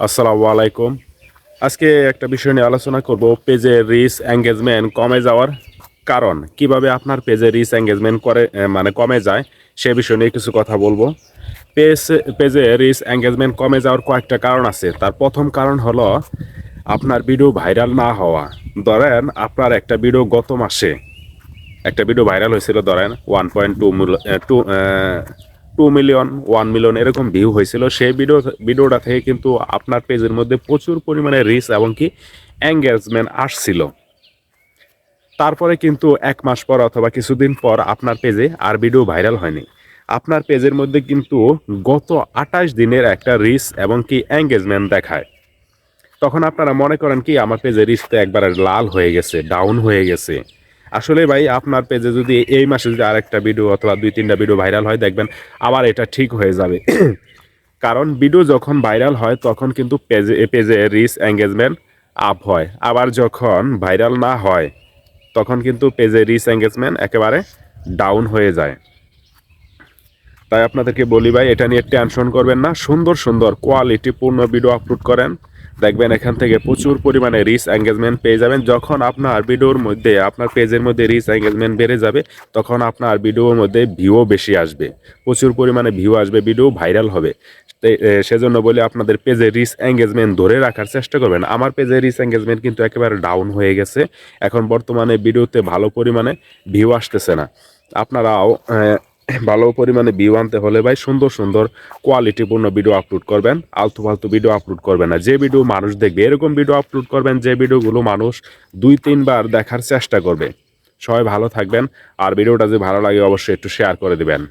আসসালামু আলাইকুম। আজকে একটা বিষয় নিয়ে আলোচনা করব পেজে রিচ এঙ্গেজমেন্ট কমে যাওয়ার কারণ। কীভাবে আপনার পেজে রিচ এঙ্গেজমেন্ট করে মানে কমে যায়, সে বিষয় নিয়ে কিছু কথা বলব। পেজ, পেজে রিচ এঙ্গেজমেন্ট কমে যাওয়ার কয়েকটা কারণ আছে। তার প্রথম কারণ হলো, আপনার ভিডিও ভাইরাল না হওয়া। ধরেন, আপনার একটা ভিডিও গত মাসে, একটা ভিডিও ভাইরাল হয়েছিল, ধরেন one point two two two million one million এরকম ভিউ হয়েছিল। সেই ভিডিও ভিডিওটা থেকে কিন্তু আপনার পেজের মধ্যে প্রচুর পরিমাণে রিচ এবং কি এঙ্গেজমেন্ট আসছিল। তারপরে কিন্তু এক মাস পর অথবা কিছুদিন পর আপনার পেজে আর ভিডিও ভাইরাল হয়নি। আপনার পেজের মধ্যে কিন্তু গত আঠাশ দিনের একটা রিচ এবং কি এঙ্গেজমেন্ট দেখায়। তখন আপনারা মনে করেন কি, আমার পেজে রিচটা একবারে লাল হয়ে গেছে ডাউন হয়ে গেছে। আসলে ভাই, আপনার পেজে যদি এই মাসে যদি আরেকটা ভিডিও অথবা দুই, তিনটা ভিডিও ভাইরাল হয়, দেখবেন আবার এটা ঠিক হয়ে যাবে। কারণ ভিডিও যখন ভাইরাল হয়, তখন কিন্তু পেজে পেজে রিচ এঙ্গেজমেন্ট আপ হয়। আবার যখন ভাইরাল না হয়, তখন কিন্তু পেজে রিচ এঙ্গেজমেন্ট একেবারে ডাউন হয়ে যায়। তাই আপনাদেরকে বলি ভাই, এটা নিয়ে টেনশন করবেন না। সুন্দর সুন্দর কোয়ালিটিপূর্ণ ভিডিও আপলোড করেন। দেখবেন এখান থেকে প্রচুর পরিমাণে রিচ এঙ্গেজমেন্ট পেয়ে যাবেন। যখন আপনার ভিডিওর মধ্যে, আপনার পেজের মধ্যে রিচ এঙ্গেজমেন্ট বেড়ে যাবে, তখন আপনার ভিডিওর মধ্যে ভিউও বেশি আসবে। প্রচুর পরিমাণে ভিউ আসবে ভিডিও ভাইরাল হবে। সেজন্য বলে আপনাদের পেজে রিচ এঙ্গেজমেন্ট ধরে রাখার চেষ্টা করবেন। আমার পেজে রিচ এঙ্গেজমেন্ট কিন্তু একেবারে ডাউন হয়ে গেছে। এখন বর্তমানে ভিডিওতে ভালো পরিমাণে ভিউ আসতেছে না। আপনারাও ভালো পরিমাণে ভিউ আনতে হলে ভাই সুন্দর সুন্দর কোয়ালিটিপূর্ণ ভিডিও আপলোড করবেন। আলতু ফালতু ভিডিও আপলোড করবেন না। যে ভিডিও মানুষ দেখবে, এরকম ভিডিও আপলোড করবেন যে ভিডিওগুলো মানুষ দুই, তিনবার দেখার চেষ্টা করবে। সবাই ভালো থাকবেন। আর ভিডিওটা যদি ভালো লাগে, অবশ্যই একটু শেয়ার করে দিবেন।